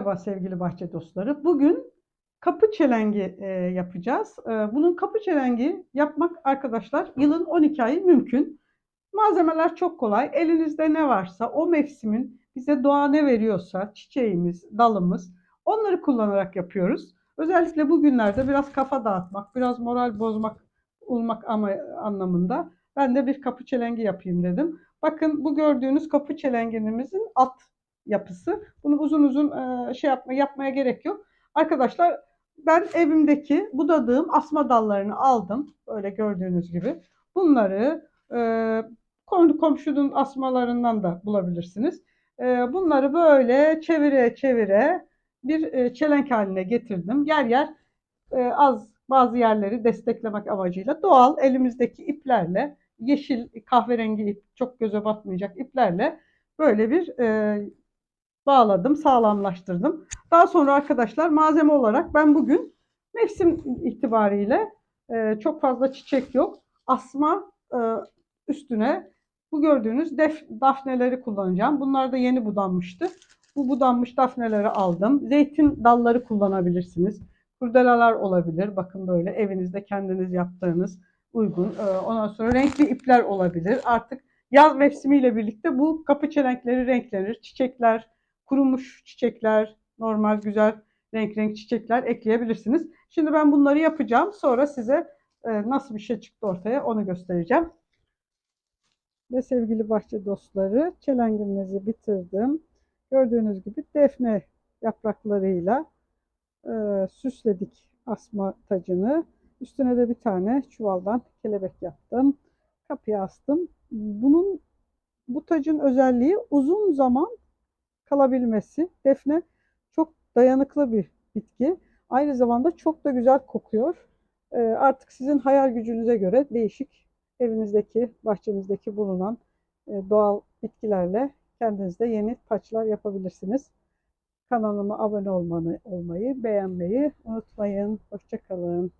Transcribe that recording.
Merhaba sevgili bahçe dostları. Bugün kapı çelengi e, yapacağız. E, bunun kapı çelengi yapmak arkadaşlar yılın 12 ayı mümkün. Malzemeler çok kolay. Elinizde ne varsa o mevsimin bize doğa ne veriyorsa çiçeğimiz, dalımız onları kullanarak yapıyoruz. Özellikle bugünlerde biraz kafa dağıtmak, biraz moral bozmak, olmak ama anlamında ben de bir kapı çelengi yapayım dedim. Bakın bu gördüğünüz kapı çelengenimizin alt yapısı. Bunu uzun uzun e, şey yapma, yapmaya gerek yok. Arkadaşlar ben evimdeki budadığım asma dallarını aldım. Böyle gördüğünüz gibi. Bunları e, kom- komşunun asmalarından da bulabilirsiniz. E, bunları böyle çevire çevire bir e, çelenk haline getirdim. Yer yer az bazı yerleri desteklemek amacıyla doğal elimizdeki iplerle yeşil kahverengi ip çok göze batmayacak iplerle böyle bir e, bağladım, sağlamlaştırdım. Daha sonra arkadaşlar malzeme olarak ben bugün mevsim itibariyle e, çok fazla çiçek yok. Asma e, üstüne bu gördüğünüz def, dafneleri kullanacağım. Bunlar da yeni budanmıştı. Bu budanmış dafneleri aldım. Zeytin dalları kullanabilirsiniz. Kurdelalar olabilir. Bakın böyle evinizde kendiniz yaptığınız uygun. E, ondan sonra renkli ipler olabilir. Artık yaz mevsimiyle birlikte bu kapı çelenkleri renklenir. Çiçekler, kurumuş çiçekler, normal güzel renk renk çiçekler ekleyebilirsiniz. Şimdi ben bunları yapacağım. Sonra size e, nasıl bir şey çıktı ortaya onu göstereceğim. Ve sevgili bahçe dostları çelengimizi bitirdim. Gördüğünüz gibi defne yapraklarıyla e, süsledik asma tacını. Üstüne de bir tane çuvaldan kelebek yaptım. Kapıya astım. Bunun bu tacın özelliği uzun zaman kalabilmesi. Defne çok dayanıklı bir bitki. Aynı zamanda çok da güzel kokuyor. Ee, artık sizin hayal gücünüze göre değişik evinizdeki, bahçenizdeki bulunan e, doğal bitkilerle kendinizde yeni taçlar yapabilirsiniz. Kanalıma abone olmanı, olmayı, beğenmeyi unutmayın. Hoşçakalın.